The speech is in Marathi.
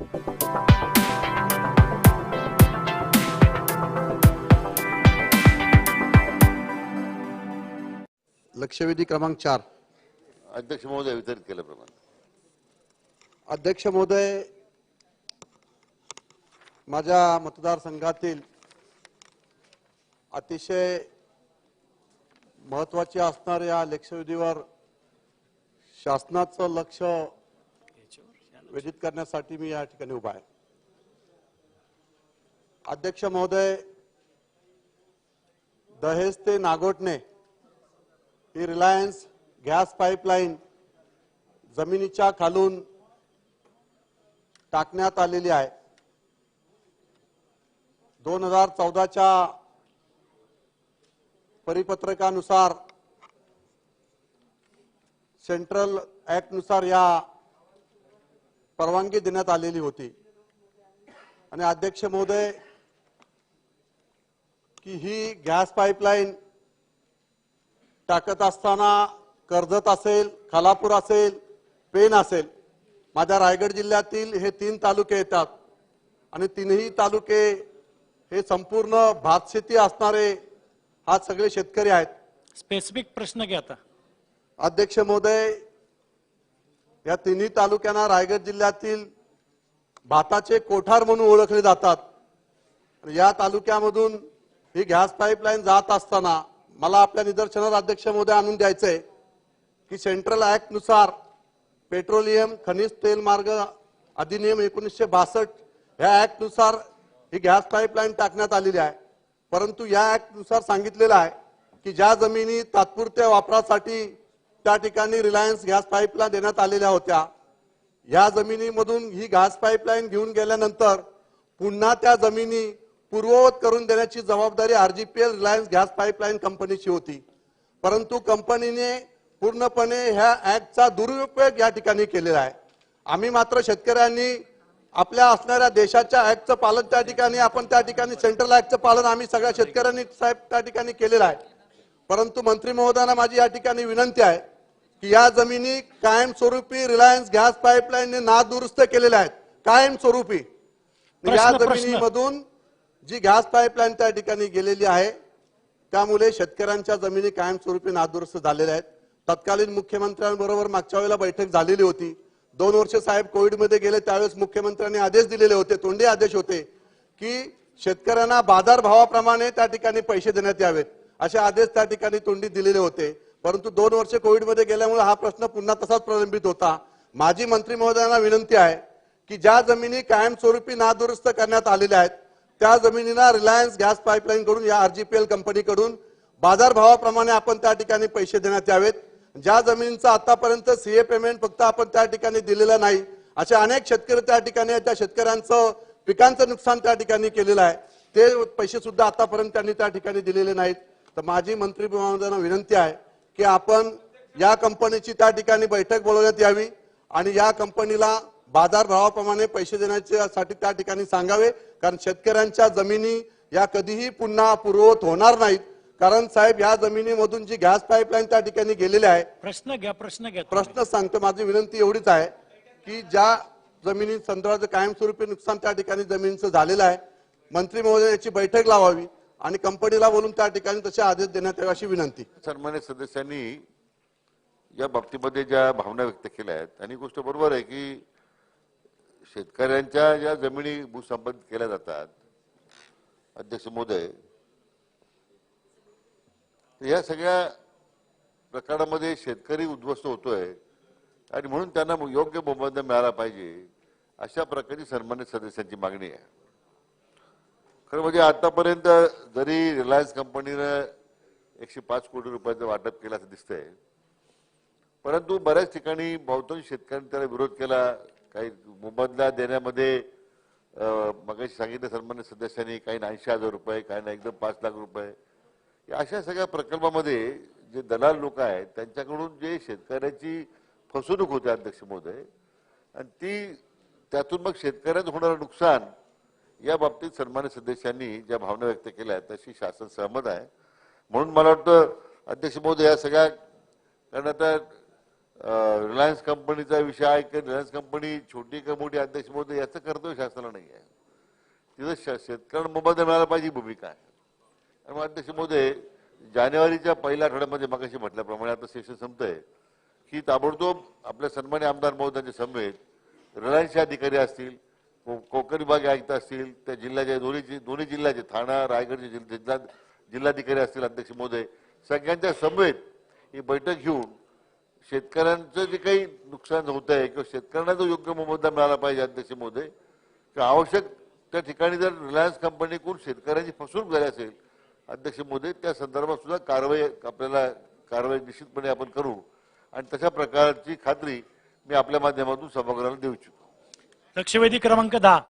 लक्षवेधी क्रमांक चार. अध्यक्ष महोदय वितरित केल्याप्रमाणे. अध्यक्ष महोदय माझ्या मतदारसंघातील अतिशय महत्वाची असणाऱ्या लक्षवेधीवर शासनाचं लक्ष वेदित करण्यासाठी मी या ठिकाणी उभा आहे. अध्यक्ष महोदय दहेज ते नागोटणे ही रिलायन्स गॅस पाईपलाईन जमिनीच्या खालून टाकण्यात आलेली आहे. दोन हजार चौदाच्या परिपत्रकानुसार सेंट्रल ऍक्टनुसार या परवानगी देण्यात आलेली होती. आणि अध्यक्ष महोदय की ही गॅस पाईपलाईन टाकत असताना कर्जत असेल खालापूर असेल पेन असेल माझ्या रायगड जिल्ह्यातील हे तीन तालुके येतात. आणि तीनही तालुके हे संपूर्ण भातशेती असणारे हा सगळे शेतकरी आहेत. स्पेसिफिक प्रश्न घ्या आता. अध्यक्ष महोदय या तिन्ही तालुक्यांना रायगड जिल्ह्यातील भाताचे कोठार म्हणून ओळखले जातात. या तालुक्यामधून ही गॅस पाईपलाईन जात असताना मला आपल्या निदर्शनात अध्यक्ष महोदय आणून द्यायचंय की सेंट्रल ऍक्टनुसार पेट्रोलियम खनिज तेल मार्ग अधिनियम एकोणीसशे बासष्ट या ऍक्टनुसार ही गॅस पाईपलाईन टाकण्यात आलेली आहे. परंतु या ऍक्टनुसार सांगितलेलं आहे की ज्या जमिनी तात्पुरत्या वापरासाठी त्या ठिकाणी रिलायन्स गॅस पाईपला देण्यात आलेल्या होत्या. या जमिनीमधून ही गॅस पाईपलाईन घेऊन गेल्यानंतर पुन्हा त्या जमिनी पूर्ववत करून देण्याची जबाबदारी आरजीपीएल रिलायन्स गॅस पाईपलाईन कंपनीची होती. परंतु कंपनीने पूर्णपणे ह्या ऍक्टचा दुरुपयोग या ठिकाणी केलेला आहे. आम्ही मात्र शेतकऱ्यांनी आपल्या असणाऱ्या देशाच्या ऍक्टचं पालन त्या ठिकाणी आपण त्या ठिकाणी सेंट्रल ऍक्टचं पालन आम्ही सगळ्या शेतकऱ्यांनी साहेब त्या ठिकाणी केलेलं आहे. परंतु मंत्री महोदयांना माझी या ठिकाणी विनंती आहे की या जमिनी कायमस्वरूपी रिलायन्स गॅस पाईपलाईनने नादुरुस्त केलेल्या आहेत. कायमस्वरूपी. या. जमिनीमधून जी गॅस पाईपलाईन त्या ठिकाणी गेलेली आहे त्यामुळे शेतकऱ्यांच्या जमिनी कायमस्वरूपी नादुरुस्त झालेल्या आहेत. तत्कालीन मुख्यमंत्र्यांबरोबर मागच्या वेळेला बैठक झालेली होती. दोन वर्ष साहेब कोविडमध्ये गेले त्यावेळेस मुख्यमंत्र्यांनी आदेश दिलेले होते तोंडी आदेश होते की शेतकऱ्यांना बाजार भावाप्रमाणे त्या ठिकाणी पैसे देण्यात यावेत. असे आदेश त्या ठिकाणी तोंडी दिलेले होते. परंतु दोन वर्ष कोविडमध्ये गेल्यामुळे हा प्रश्न पुन्हा तसाच प्रलंबित होता. माझी मंत्री महोदयांना विनंती आहे की ज्या जमिनी कायमस्वरूपी नादुरुस्त करण्यात आलेल्या आहेत त्या जमिनींना रिलायन्स गॅस पाईपलाईन कडून या आरजीपीएल कंपनीकडून बाजारभावाप्रमाणे आपण त्या ठिकाणी पैसे देण्यात यावेत. ज्या जमिनींचा आतापर्यंत सीए पेमेंट फक्त आपण त्या ठिकाणी दिलेलं नाही असे अनेक शेतकरी त्या ठिकाणी त्या शेतकऱ्यांचं पिकांचं नुकसान त्या ठिकाणी केलेलं आहे. ते पैसे सुद्धा आतापर्यंत त्यांनी त्या ठिकाणी दिलेले नाहीत. तर माझी मंत्री महोदयांना विनंती आहे की आपण या कंपनीची त्या ठिकाणी बैठक बोलवण्यात यावी आणि या कंपनीला बाजार भावाप्रमाणे पैसे देण्यासाठी त्या ठिकाणी सांगावे कारण शेतकऱ्यांच्या जमिनी या कधीही पुन्हा पूर्ववत होणार नाहीत. कारण साहेब या जमिनीमधून जी गॅस पाईपलाईन त्या ठिकाणी गेलेली आहे प्रश्न घ्या प्रश्न घ्या. प्रश्न सांगतो. माझी विनंती एवढीच आहे की ज्या जमिनी संदर्भाचं कायमस्वरूपी नुकसान त्या ठिकाणी जमिनीचं झालेलं आहे मंत्री महोदय याची बैठक लावावी. आणि कंपनीला बोलून त्या ठिकाणी तसे आदेश देण्यात यावे अशी विनंती. सन्मान्य सदस्यांनी या बाबतीमध्ये ज्या भावना व्यक्त केल्या आहेत आणि गोष्ट बरोबर आहे की शेतकऱ्यांच्या ज्या जमिनी भूसंपादित केल्या जातात अध्यक्ष मोदय या सगळ्या प्रकारामध्ये शेतकरी उद्ध्वस्त होतोय आणि म्हणून त्यांना योग्य मोबदला मिळाला पाहिजे अशा प्रकारची सन्मान्य सदस्यांची मागणी आहे. खरं म्हणजे आतापर्यंत जरी रिलायन्स कंपनीनं एकशे पाच कोटी रुपयाचं वाटप केलं असं दिसतंय परंतु बऱ्याच ठिकाणी बहुतांश शेतकऱ्यांनी त्याला विरोध केला. काही मोबदला देण्यामध्ये मग मगाशी सांगितलं सन्मान्य सदस्यांनी काही ऐंशी हजार रुपये काही ना एकदम पाच लाख रुपये. या अशा सगळ्या प्रकल्पामध्ये जे दलाल लोक आहेत त्यांच्याकडून जे शेतकऱ्याची फसवणूक होते अध्यक्ष महोदय आणि ती त्यातून मग शेतकऱ्यांचं होणारं नुकसान या बाबतीत सन्मान्य सदस्यांनी ज्या भावना व्यक्त केल्या आहेत तशी शासन सहमत आहे. म्हणून मला वाटतं अध्यक्ष महोदय या सगळ्या कारण आता रिलायन्स कंपनीचा विषय आहे की रिलायन्स कंपनी छोटी का मोठी अध्यक्ष महोदय याचं कर्तव्य शासनाला नाही आहे. तिथं श- शेतकऱ्यांना मोबदला मिळाला पाहिजे भूमिका आहे. आणि मग अध्यक्ष महोदय जानेवारीच्या पहिल्या आठवड्यामध्ये मगाशी म्हटल्याप्रमाणे आता सेशन संपतंय की ताबडतोब आपल्या सन्मान्य आमदार महोदयांच्या समवेत रिलायन्सचे अधिकारी असतील कोकण विभाग आयुक्त असतील त्या जिल्ह्याचे दोन्ही जि- दोन्ही जिल्ह्याचे ठाणा रायगडचे जिल्हा जिल्हाधिकारी असतील अध्यक्ष महोदय सगळ्यांच्या समवेत ही बैठक घेऊन शेतकऱ्यांचं जे काही नुकसान होत आहे किंवा शेतकऱ्यांना जो योग्य मोबदला मिळाला पाहिजे अध्यक्ष महोदय किंवा आवश्यक त्या ठिकाणी जर रिलायन्स कंपनीकडून शेतकऱ्यांची फसवणूक झाली असेल अध्यक्ष मोदी त्या संदर्भात सुद्धा कारवाई आपल्याला कारवाई निश्चितपणे आपण करू. आणि तशा प्रकारची खात्री मी आपल्या माध्यमातून सभागृहाला देऊ इच्छितो. लक्षवेधी क्रमांक दहा.